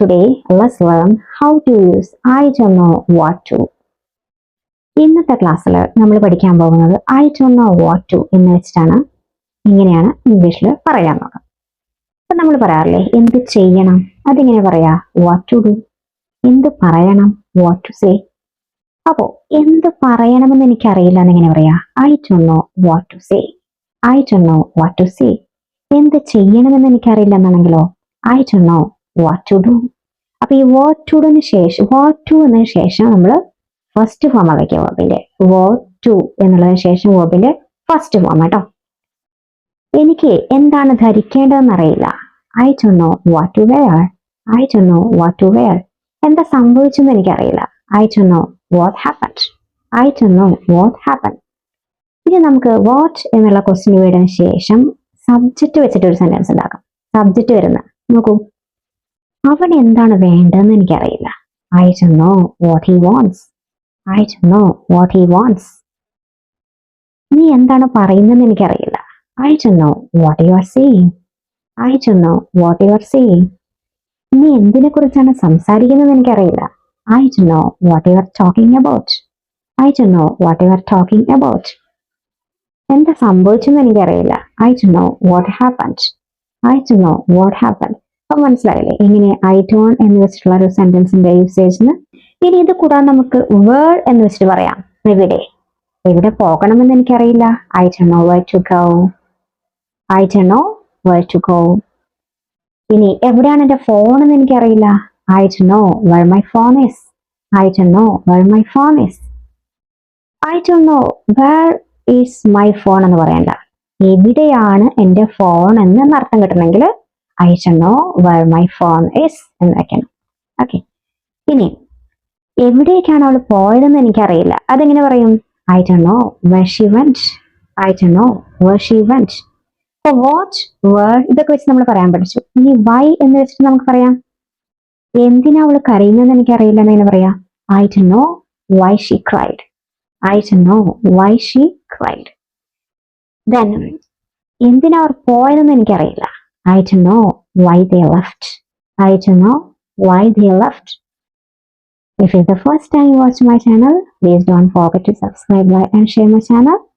Today, let's learn how to use I don't know what to. ഇന്നത്തെ ക്ലാസ്സിൽ നമ്മൾ പഠിക്കാൻ പോകുന്നത് I don't know what to എന്ന് വെച്ചിട്ടാണ്. ഇങ്ങനെയാണ് ഇംഗ്ലീഷിൽ പറയാൻ നോക്കാം അപ്പം നമ്മൾ പറയാറില്ലേ എന്ത് ചെയ്യണം? അതിങ്ങനെ പറയാ? വാട്ട് ടു ഡു എന്ത് പറയണം? വാട്ട് ടു സേ അപ്പോൾ എന്ത് പറയണമെന്ന് എനിക്കറിയില്ല എന്നിങ്ങനെ പറയാ? I don't know what to say I don't know what to say എന്ത് ചെയ്യണമെന്ന് എനിക്കറിയില്ല എന്നാണെങ്കിലോ? I don't know what to do അപ്പൊ ഈ ടുഡിന് ശേഷം വാട്ട് ടു എന്നതിന് ശേഷം നമ്മൾ ഫസ്റ്റ് ഫോം വയ്ക്കുക വേർബിന്റെ വാട്ട് ടു എന്നുള്ളതിന് ശേഷം വേർബിന്റെ ഫസ്റ്റ് ഫോം കേട്ടോ എനിക്ക് എന്താണ് ധരിക്കേണ്ടതെന്ന് അറിയില്ല I do no what to wear I do no what to wear എന്താ സംഭവിച്ചെന്ന് എനിക്കറിയില്ല. I do no what happen I do no what happen ഇനി നമുക്ക് വാട്ട് എന്നുള്ള ക്വസ്റ്റ്യൻ വീടിന് ശേഷം സബ്ജക്റ്റ് വെച്ചിട്ട് ഒരു സെന്റൻസ് ഉണ്ടാക്കാം. സബ്ജക്റ്റ് വരുന്ന നോക്കൂ. അവൻ എന്താണ് വേണ്ടതെന്ന് എനിക്കറിയില്ല. I do no what he wants I do no what he wants നീ എന്താണ് പറയുന്നതെന്ന് എനിക്കറിയില്ല. I do no what you are saying I do no what you are saying നീ എന്തിനെ കുറിച്ചാണ് സംസാരിക്കുന്നതെന്ന് എനിക്കറിയില്ല. I do no what you are talking about I do no what you are talking about എന്താ സംഭവിച്ചെന്ന് എനിക്കറിയില്ല. I do no what happened I do no what happen അപ്പൊ മനസ്സിലായില്ലേ? ഇങ്ങനെ ഐ ഡോൺ എന്ന് വെച്ചിട്ടുള്ള ഒരു സെന്റൻസിന്റെ യൂസേജിന് ഇനി ഇത് കൂടാതെ നമുക്ക് വേർ എന്ന് വെച്ചിട്ട് പറയാം. എവിടെ? എവിടെ പോകണമെന്ന് എനിക്കറിയില്ല. I do know Y to go I do know Y to go ഇനി എവിടെയാണ് എന്റെ ഫോൺ എന്ന് എനിക്കറിയില്ല. I do know where my phone is I do know where my phone is I do know where is my phone എന്ന് പറയണ്ട. എവിടെയാണ് എന്റെ phone എന്ന് അർത്ഥം കിട്ടണമെങ്കിൽ I do know where my phone is എന്ന് വെക്കണം. ഓക്കെ ഇനി എവിടേക്കാണ് അവൾ പോയതെന്ന് എനിക്കറിയില്ല. അതെങ്ങനെ പറയും? I do know where she went I do know where she went watch where ഇതൊക്കെ വെച്ച് നമ്മൾ പറയാൻ പഠിച്ചു. ഇനി വൈ എന്ന് വെച്ചിട്ട് നമുക്ക് പറയാം. എന്തിനാ അവൾ കരയുന്നതെന്ന് എനിക്കറിയില്ല എന്ന് എങ്ങനെ പറയാം? I do know why she cried I do know why she cried then എന്തിനാ അവർ പോയതെന്ന് എനിക്കറിയില്ല. I don't know why they left. I don't know why they left. If it's the first time you watch my channel, please don't forget to subscribe, like and share my channel.